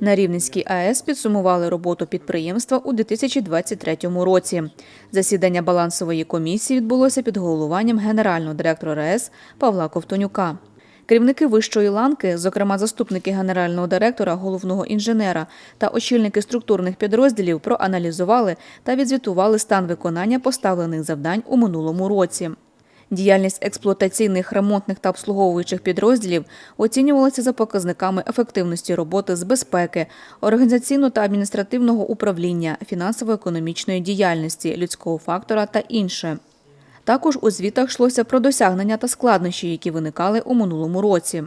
На Рівненській АЕС підсумували роботу підприємства у 2023 році. Засідання балансової комісії відбулося під головуванням генерального директора РАЕС Павла Ковтонюка. Керівники вищої ланки, зокрема заступники генерального директора, головного інженера та очільники структурних підрозділів, проаналізували та відзвітували стан виконання поставлених завдань у минулому році. Діяльність експлуатаційних, ремонтних та обслуговуючих підрозділів оцінювалася за показниками ефективності роботи з безпеки, організаційно та адміністративного управління, фінансово-економічної діяльності, людського фактора та інше. Також у звітах йшлося про досягнення та складнощі, які виникали у минулому році.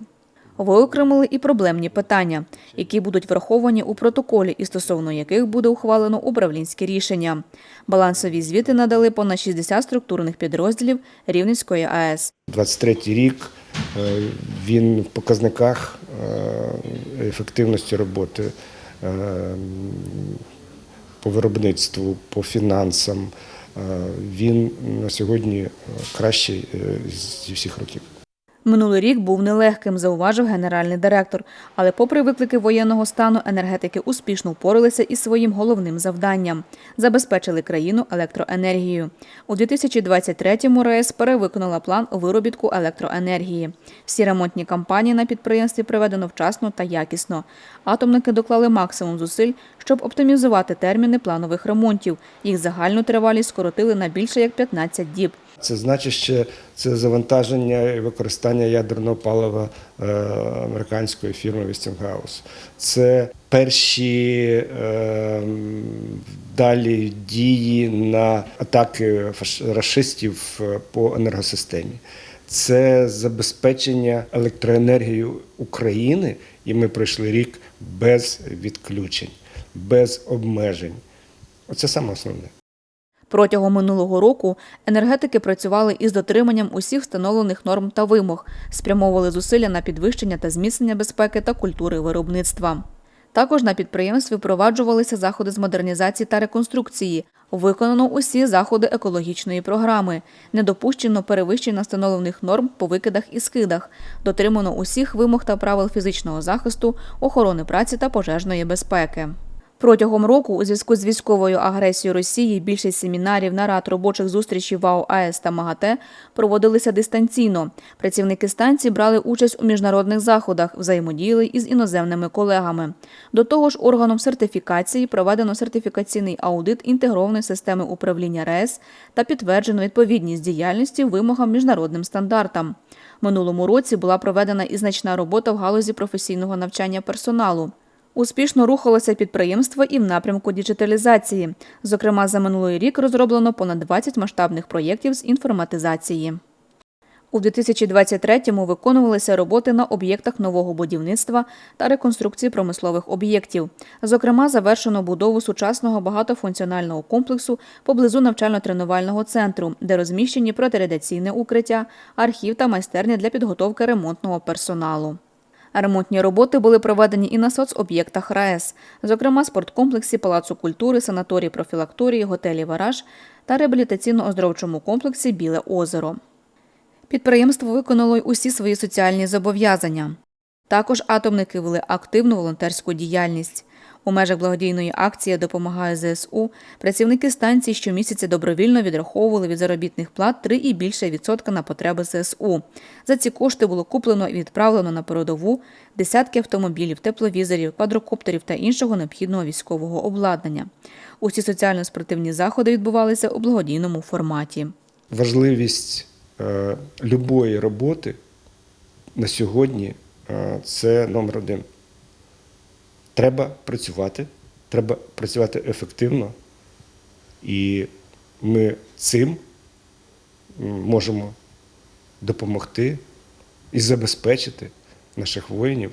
Виокремили і проблемні питання, які будуть враховані у протоколі і стосовно яких буде ухвалено управлінське рішення. Балансові звіти надали понад 60 структурних підрозділів Рівненської АЕС. 23 рік е, він в показниках е, ефективності роботи е, по виробництву, по фінансам. Він на сьогодні кращий зі всіх років. Минулий рік був нелегким, зауважив генеральний директор. Але, попри виклики воєнного стану, енергетики успішно впоралися із своїм головним завданням забезпечили країну електроенергією. У 2023-му РАЕС перевиконала план виробітку електроенергії. Всі ремонтні кампанії на підприємстві проведено вчасно та якісно. Атомники доклали максимум зусиль, щоб оптимізувати терміни планових ремонтів. Їх загальну тривалість скоротили на більше як 15 діб. Це значить, що це завантаження і використання ядерного палива е, американської фірми Westinghouse. Це перші е, далі дії на атаки рашистів е, по енергосистемі. Це забезпечення електроенергією України, і ми пройшли рік без відключень, без обмежень. Оце саме основне. Протягом минулого року енергетики працювали із дотриманням усіх встановлених норм та вимог, спрямовували зусилля на підвищення та зміцнення безпеки та культури виробництва. Також на підприємстві впроваджувалися заходи з модернізації та реконструкції. Виконано усі заходи екологічної програми. Не допущено перевищення встановлених норм по викидах і скидах. Дотримано усіх вимог та правил фізичного захисту, охорони праці та пожежної безпеки. Протягом року у зв'язку з військовою агресією Росії більшість семінарів, нарад, робочих зустрічей ВАО АЕС та МАГАТЕ проводилися дистанційно. Працівники станції брали участь у міжнародних заходах, взаємодіяли із іноземними колегами. До того ж, органом сертифікації проведено сертифікаційний аудит інтегрованої системи управління РЕС та підтверджено відповідність діяльності вимогам міжнародним стандартам. Минулому році була проведена і значна робота в галузі професійного навчання персоналу. Успішно рухалося підприємство і в напрямку діджиталізації. Зокрема, за минулий рік розроблено понад 20 масштабних проєктів з інформатизації. У 2023-му виконувалися роботи на об'єктах нового будівництва та реконструкції промислових об'єктів. Зокрема, завершено будову сучасного багатофункціонального комплексу поблизу навчально-тренувального центру, де розміщені протирадіаційне укриття, архів та майстерня для підготовки ремонтного персоналу. Ремонтні роботи були проведені і на соцоб'єктах РаЕС, зокрема спорткомплексі Палацу культури, санаторії профілакторії, готелі Вараж та реабілітаційно-оздоровчому комплексі Біле озеро. Підприємство виконало й усі свої соціальні зобов'язання. Також атомники вели активну волонтерську діяльність. У межах благодійної акції «Допомагає ЗСУ» працівники станції щомісяця добровільно відраховували від заробітних плат 3 і більше відсотка на потреби ЗСУ. За ці кошти було куплено і відправлено на передову десятки автомобілів, тепловізорів, квадрокоптерів та іншого необхідного військового обладнання. Усі соціально-спортивні заходи відбувалися у благодійному форматі. важливість е, любої роботи на сьогодні е, це номер один. Треба працювати, треба працювати ефективно, і ми цим можемо допомогти і забезпечити наших воїнів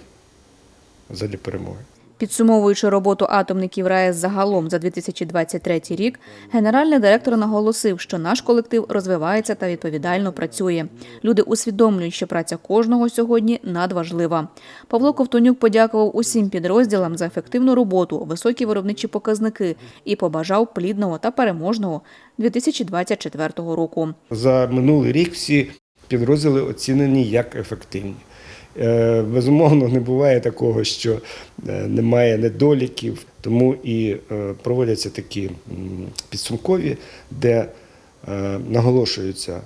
задля перемоги. Підсумовуючи роботу атомників РаЕС загалом за 2023 рік, генеральний директор наголосив, що наш колектив розвивається та відповідально працює. Люди усвідомлюють, що праця кожного сьогодні надважлива. Павло Ковтонюк подякував усім підрозділам за ефективну роботу, високі виробничі показники і побажав плідного та переможного 2024 року. За минулий рік всі підрозділи оцінені як ефективні. Е, Безумовно, не буває такого, що е, немає недоліків, тому і е, проводяться такі підсумкові, де наголошуються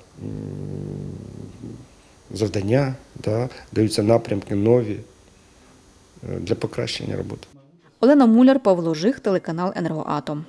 завдання, да, даються напрямки нові для покращення роботи. Олена Муляр, Павло Жих, телеканал Енергоатом.